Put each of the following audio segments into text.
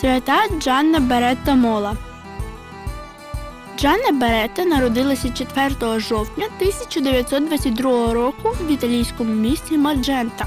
Свята Джанна Беретта Мола. Джанна Беретта народилася 4 жовтня 1922 року в італійському місті Маджента.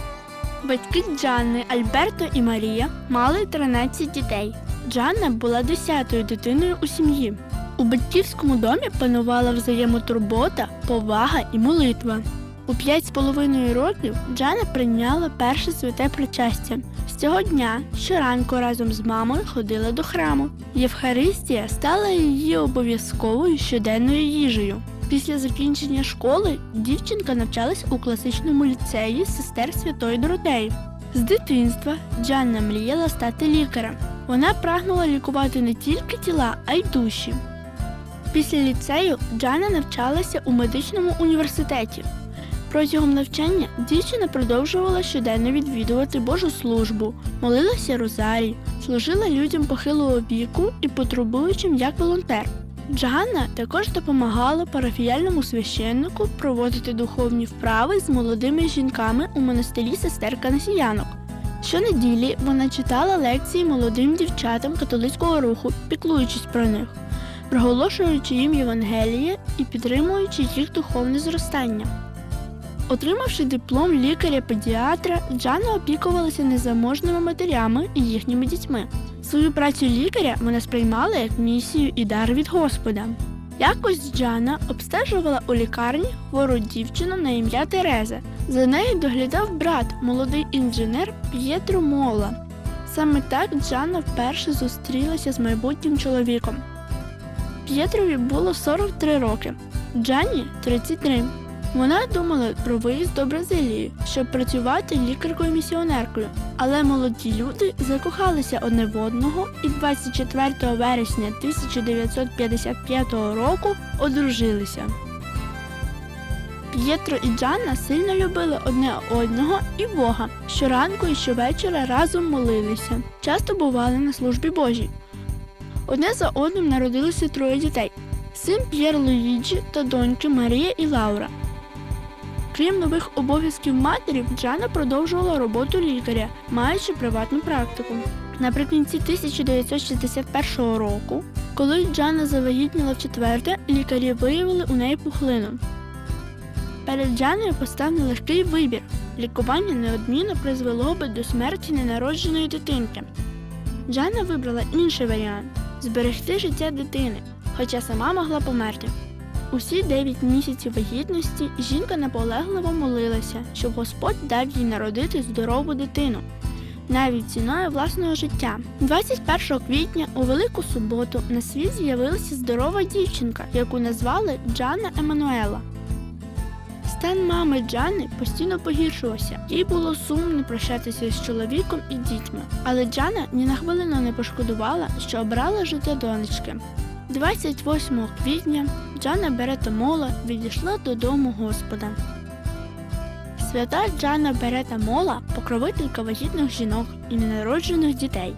Батьки Джанни Альберто і Марія мали 13 дітей. Джанна була 10-ю дитиною у сім'ї. У батьківському домі панувала взаємотурбота, повага і молитва. У п'ять з половиною років Джана прийняла перше святе причастя. З цього дня щоранку разом з мамою ходила до храму. Євхаристія стала її обов'язковою щоденною їжею. Після закінчення школи дівчинка навчалась у класичному ліцеї сестер Святої Доротеї. З дитинства Джанна мріяла стати лікарем. Вона прагнула лікувати не тільки тіла, а й душі. Після ліцею Джанна навчалася у медичному університеті. Протягом навчання дівчина продовжувала щоденно відвідувати Божу службу, молилася розарій, служила людям похилого віку і потребуючим як волонтер. Джанна також допомагала парафіяльному священнику проводити духовні вправи з молодими жінками у монастирі сестер Канасіянок. Щонеділі вона читала лекції молодим дівчатам католицького руху, піклуючись про них, проголошуючи їм Євангеліє і підтримуючи їх духовне зростання. Отримавши диплом лікаря-педіатра, Джанна опікувалася незаможними матерями і їхніми дітьми. Свою працю лікаря вона сприймала як місію і дар від Господа. Якось Джанна обстежувала у лікарні хвору дівчину на ім'я Тереза. За нею доглядав брат, молодий інженер П'єтро Мола. Саме так Джанна вперше зустрілася з майбутнім чоловіком. П'єтрові було 43 роки, Джанні 33. Вона думала про виїзд до Бразилії, щоб працювати лікаркою-місіонеркою, але молоді люди закохалися одне в одного і 24 вересня 1955 року одружилися. П'єтро і Джанна сильно любили одне одного і Бога. Щоранку і щовечора разом молилися, часто бували на службі Божій. Одне за одним народилося троє дітей: син П'єр Луїджі та доньки Марія і Лаура. Крім нових обов'язків матері, Джана продовжувала роботу лікаря, маючи приватну практику. Наприкінці 1961 року, коли Джана завагітніла вчетверте, лікарі виявили у неї пухлину. Перед Джаною постав нелегкий вибір. Лікування неодмінно призвело би до смерті ненародженої дитинки. Джана вибрала інший варіант зберегти життя дитини, хоча сама могла померти. Усі 9 місяців вагітності жінка наполегливо молилася, щоб Господь дав їй народити здорову дитину, навіть ціною власного життя. 21 квітня у Велику суботу на світ з'явилася здорова дівчинка, яку назвали Джанна Еммануела. Стан мами Джани постійно погіршувався. Їй було сумно прощатися з чоловіком і дітьми. Але Джана ні на хвилину не пошкодувала, що обрала життя донечки. 28 квітня Джанна Берета Мола відійшла додому Господа. Свята Джана Берета Мола покровителька вагітних жінок і ненароджених дітей.